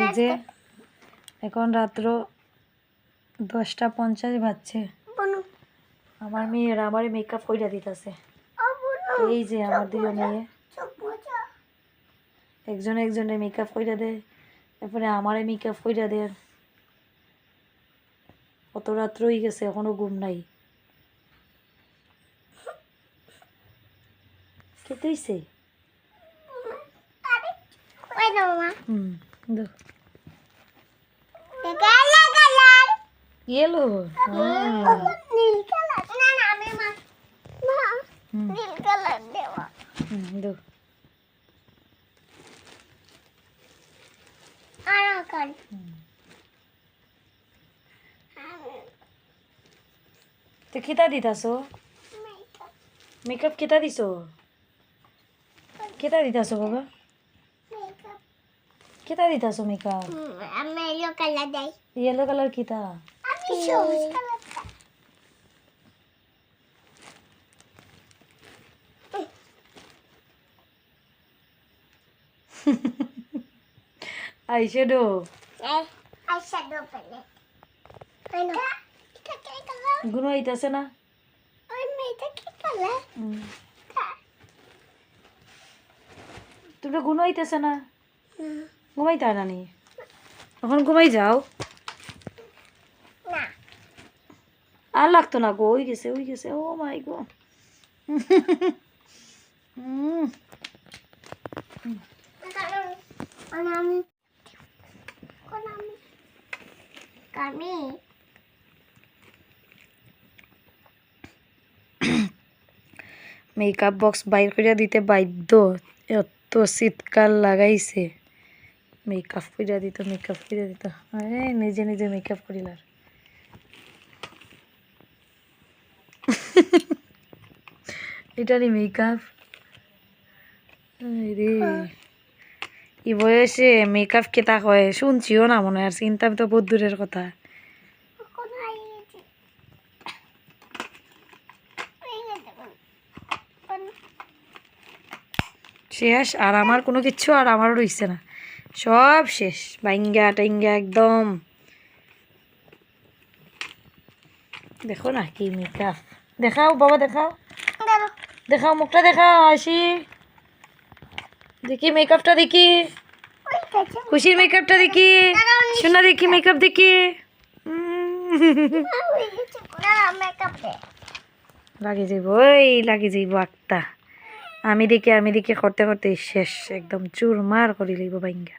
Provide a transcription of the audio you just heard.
বাজে এখন রাত্র দশটা পঞ্চাশ বাজছে। আমার মেয়েরা আমার মেকআপ কইরা দিতেছে। এই যে আমার দুই মেয়ে। একজন একজনের মেকআপ কইরা দেয় তারপরে আমারে মেকআপ কইরা দেয়। অত রাত্র হয়ে গেছে এখনও ঘুম নাই। খেতে হইছে? আরে ওই না মামা হুম। দো কালা কালার ইয়েলো নীল কালার না না আমি মা মা হুম নীল কালার দেওয়া হুম দো আর কাল তো কিতা দিতাছো মেকআপ কিতা দিছো কিতা দিতাছো বাবা কিতা দিতাছো মেকআপ আমি ইয়েলো কালার দেই ইয়েলো কালার কিতা আমি সবুজ colour eyeshadow eyeshadow palette I know এটা কি কালার গুনো আইতাছে না ওই মেয়েটা কি কালার তোমরা গুনো আইতাছে না ঘুমাইতে হয় না নি। এখন ঘুমাই যাও। আর লাগতো না গো, ওই গেছে ওই গেছে, ও মাই গো। মেকআপ বক্স বাইর করিয়া দিতে বাধ্য, এত শীতকাল লাগাইছে। মেকআপ করিয়া দিত, মেকআপ করিয়া দিত। আরে, নিজে নিজে মেকআপ করিলার এটারই মেকআপ। রে। ই বয়সে মেকআপ কেতা কয়? শুনছিও না মনে হয়, আর চিন্তা তো বহুত দূরের কথা। এই শেষ, আর আমার কোনো কিচ্ছু আর আমারও রইছে না। সব শেষ। বাইঙ্গা টাইঙ্গা একদম। দেখো না কি মেকআপ দেখাও বাবা দেখাও। দেখাও মুখটা দেখাও হাসি। দেখি মেকআপটা দেখি। খুশির মেকআপটা দেখি। সোনা দেখি মেকআপ দেখি। লাগে যাইব ওই লাগে যাইব একটা আমি দেখি আমি দেখি করতে করতে শেষ। একদম চুরমার করি লইব বাইঙ্গা